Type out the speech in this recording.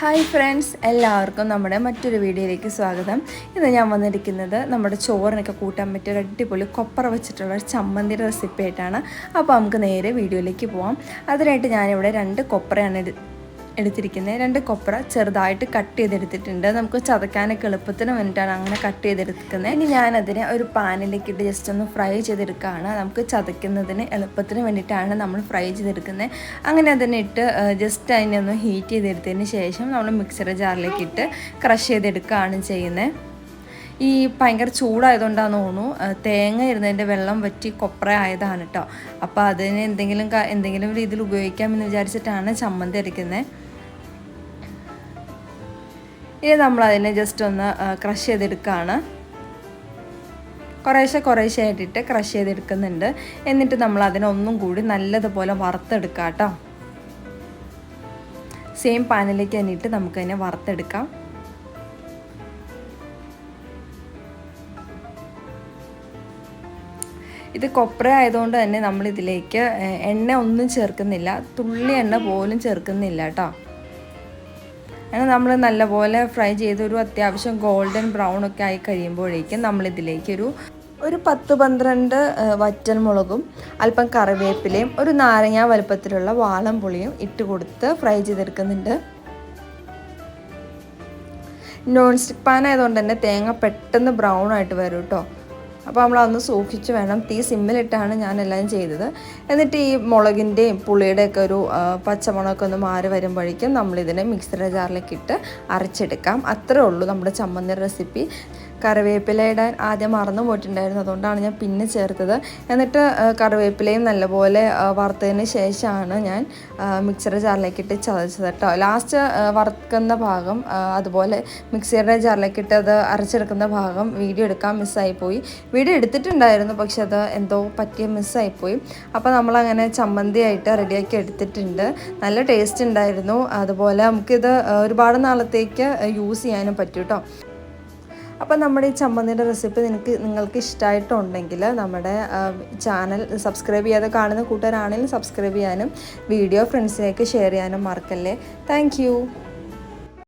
Hi friends എല്ലാവർക്കും നമ്മുടെ മറ്റൊരു വീഡിയോയിലേക്ക് സ്വാഗതം. ഇന്ന് ഞാൻ വന്നിരിക്കുന്നത് നമ്മുടെ ചോറിനൊക്കെ കൂട്ടാൻ പറ്റിയ ഒരു അടിപൊളി കൊപ്പറ വെച്ചിട്ടുള്ള ഒരു ചമ്മന്തിയുടെ റെസിപ്പി ആയിട്ടാണ്. അപ്പോൾ നമുക്ക് നേരെ വീഡിയോയിലേക്ക് പോവാം. അതിനായിട്ട് ഞാനിവിടെ രണ്ട് കൊപ്പറയാണ് എടുത്തിരിക്കുന്നത്. രണ്ട് കൊപ്ര ചെറുതായിട്ട് കട്ട് ചെയ്തെടുത്തിട്ടുണ്ട്. നമുക്ക് ചതക്കാനൊക്കെ എളുപ്പത്തിന് വേണ്ടിയിട്ടാണ് അങ്ങനെ കട്ട് ചെയ്തെടുക്കുന്നത്. ഇനി ഞാനതിനെ ഒരു പാനിലേക്ക് ഇട്ട് ജസ്റ്റ് ഒന്ന് ഫ്രൈ ചെയ്തെടുക്കുകയാണ്. നമുക്ക് ചതയ്ക്കുന്നതിന് എളുപ്പത്തിന് വേണ്ടിയിട്ടാണ് നമ്മൾ ഫ്രൈ ചെയ്തെടുക്കുന്നത്. അങ്ങനെ അതിനെ ഇട്ട് ജസ്റ്റ് അതിനെ ഒന്ന് ഹീറ്റ് ചെയ്തെടുത്തതിന് ശേഷം നമ്മൾ മിക്സർ ജാറിലേക്ക് ഇട്ട് ക്രഷ് ചെയ്തെടുക്കുകയാണ് ചെയ്യുന്നത്. ഈ ഭയങ്കര ചൂടായതുകൊണ്ടാന്ന് തോന്നുന്നു. തേങ്ങ ഇരുന്നതിന്റെ വെള്ളം വറ്റി കൊപ്ര ആയതാണ് കേട്ടോ അപ്പോൾ അതിന് എന്തെങ്കിലും എന്തെങ്കിലും രീതിയിൽ ഉപയോഗിക്കാമെന്ന് വിചാരിച്ചിട്ടാണ് ചമ്മന്തി അരയ്ക്കുന്നത്. ഇനി നമ്മൾ അതിനെ ജസ്റ്റ് ഒന്ന് ക്രഷ് ചെയ്തെടുക്കുകയാണ് കുറേശ്ശെ കുറേശ്ശെ ആയിട്ടിട്ട് ക്രഷ് ചെയ്തെടുക്കുന്നുണ്ട്. എന്നിട്ട് നമ്മൾ അതിനൊന്നും കൂടി നല്ലതുപോലെ വറുത്തെടുക്കാം കേട്ടോ. സെയിം പാനിലേക്ക് തന്നിട്ട് നമുക്കതിനെ വറുത്തെടുക്കാം. ഇത് കൊപ്ര ആയതുകൊണ്ട് തന്നെ നമ്മളിതിലേക്ക് എണ്ണ ഒന്നും ചേർക്കുന്നില്ല. തുള്ളി എണ്ണ പോലും ചേർക്കുന്നില്ല കേട്ടോ. അങ്ങനെ നമ്മൾ നല്ലപോലെ ഫ്രൈ ചെയ്തൊരു അത്യാവശ്യം ഗോൾഡൻ ബ്രൗൺ ഒക്കെ ആയി കഴിയുമ്പോഴേക്കും നമ്മളിതിലേക്കൊരു ഒരു പത്ത് പന്ത്രണ്ട് വറ്റൽ മുളകും അല്പം കറിവേപ്പിലയും ഒരു നാരങ്ങ വലുപ്പത്തിലുള്ള വാളം പുളിയും ഇട്ട് കൊടുത്ത് ഫ്രൈ ചെയ്തെടുക്കുന്നുണ്ട്. നോൺ സ്റ്റിക്ക് പാൻ ആയതുകൊണ്ട് തന്നെ തേങ്ങ പെട്ടെന്ന് ബ്രൗൺ ആയിട്ട് വരും കേട്ടോ അപ്പോൾ നമ്മൾ അന്ന് സൂക്ഷിച്ച് വേണം. തീ സിമ്മിലിട്ടാണ് ഞാൻ എല്ലാം ചെയ്തത്. എന്നിട്ട് ഈ മുളകിന്റെയും പുളിയുടെയൊക്കെ ഒരു പച്ചമുളകൊക്കെ ഒന്ന് മാറി വരുമ്പോഴേക്കും നമ്മളിതിനെ മിക്സിയുടെ ജാറിലേക്ക് ഇട്ട് അരച്ചെടുക്കാം. അത്രേ ഉള്ളൂ നമ്മുടെ ചമ്മന്തി റെസിപ്പി. കറിവേപ്പില ഇടാൻ ആദ്യം മറന്നു പോയിട്ടുണ്ടായിരുന്നു. അതുകൊണ്ടാണ് ഞാൻ പിന്നെ ചേർത്തത്. എന്നിട്ട് കറിവേപ്പിലയും നല്ലപോലെ വറുത്തതിന് ശേഷമാണ് ഞാൻ മിക്സിയുടെ ജാറിലേക്ക് ഇട്ട് ചതച്ചത് കേട്ടോ. ലാസ്റ്റ് വറുക്കുന്ന ഭാഗം അതുപോലെ മിക്സിയുടെ ജാറിലേക്ക് ഇട്ട് അത് അരച്ചെടുക്കുന്ന ഭാഗം വീഡിയോ എടുക്കാൻ മിസ്സായിപ്പോയി. വീഡിയോ എടുത്തിട്ടുണ്ടായിരുന്നു പക്ഷെ അത് എന്തോ പറ്റിയ മിസ്സായിപ്പോയി. അപ്പോൾ നമ്മളങ്ങനെ ചമ്മന്തിയായിട്ട് റെഡിയാക്കി എടുത്തിട്ടുണ്ട്. നല്ല ടേസ്റ്റ് ഉണ്ടായിരുന്നു. അതുപോലെ നമുക്കിത് ഒരുപാട് നാളത്തേക്ക് യൂസ് ചെയ്യാനും പറ്റും കേട്ടോ അപ്പോൾ നമ്മുടെ ഈ ചമ്മന്തിയുടെ റെസിപ്പി നിനക്ക് നിങ്ങൾക്ക് ഇഷ്ടമായിട്ടുണ്ടെങ്കിൽ നമ്മുടെ ചാനൽ സബ്സ്ക്രൈബ് ചെയ്യാതെ കാണുന്ന കൂട്ടുകാരാണെങ്കിലും സബ്സ്ക്രൈബ് ചെയ്യാനും വീഡിയോ ഫ്രണ്ട്സിലേക്ക് ഷെയർ ചെയ്യാനും മറക്കല്ലേ. താങ്ക്